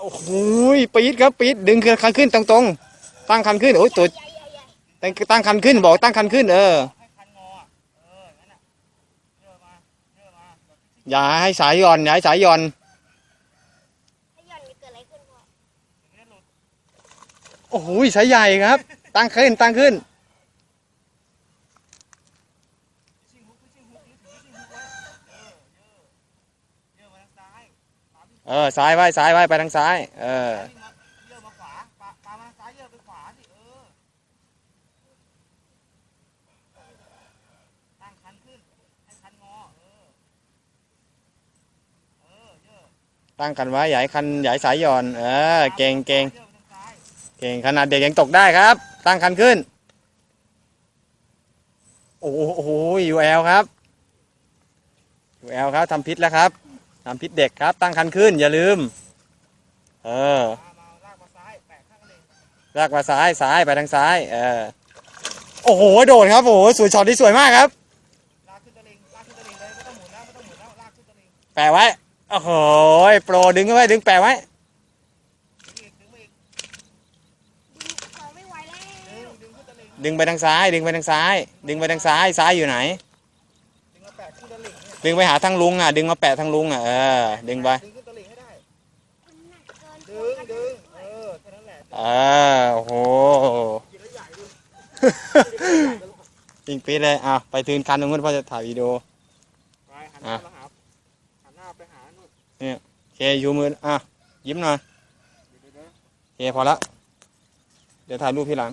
โอ้โหปี๊ดครับปี๊ดดึงคันขึ้นตรงๆ ตั้งคันขึ้นโอ้ยตัวใหญ่ใหญ่ใหญ่ตั้งตั้งคันขึ้นบอกตั้งคันขึ้น เออให้คันงออะเอออย่างนั้นอะเยอะมาเยอะมาแบบซิ่งอย่าให้สายหย่อนอย่าให้สายหย่อนถ้าหย่อนจะเกิดอะไรขึ้นพ่อๆอย่างนี้หลุดโอ้โหสายใหญ่ครับ ตั้งขึ้นตั้งขึ้น ซิ่งฮุกซิ่งฮุกนี่ถือซิ่งฮุกไว้เออเยอะเยอะมาทางซ้ายปาวิ่ง เออซ้ายไว้ซ้ายไว้ไปทางซ้าย เออวิ่ายอมาขวาปาปามาซ้ายเยอไปขวาสิเออตั้งคันขึ้นให้คันงอเออเออเยอตั้งคันไว้ให้คันให้สายหย่อนเออเก่งเก่งเยอไปทางซ้ายเก่งขนาดเด็กยังตกได้ครับ ตั้งคันขึ้น โอ้โหโอ้โหยูแอลครับยูแอลครับทำพิษแล้วครับ ทำพิษเด็กครับ ตั้งคันขึ้น อย่าลืม เออลากมาซ้ายแปะข้างกระเลงลากมาซ้ายไปทางซ้าย เออ โอ้โห โดดครับ โอ้โหสวยช็อตที่สวยมากครับแล้วไม่ต้องหมุนแล้วลากขึ้นตะลิงแปะไว้ โอ้โห โปรดึงเข้าไว้ดึงแปะไว้ดึงไม่ไหวแล้วดึงดึงขึ้นตะลิงดึงไปทางซ้าย ดึงไปทางซ้าย ดึงไปทางซ้าย ซ้ายอยู่ไหน ดึงมาแปะขึ้นตะลิงเนี่ยดึงไปหาทางลุงอะ ดึงมาแปะทางลุงอะเออดึงไปดึงขึ้นตะลิงให้ได้มันหนักเกินดึงดึงเออแค่นั้นแหละเออโอ้โหกินแล้วใหญ่ดูจริงปีดเลยอะไปทืนคันตรงนู้นพ่อจะถ่ายวิดีโอไปหันหน้ามาหาหันหน้าไปหานู่นโอเคชูมืออะยิ้มหน่อยเดี๋ยวเดี๋ยวเดี๋ยวโอเคพอละเดี๋ยวถ่ายรูปพี่หลัง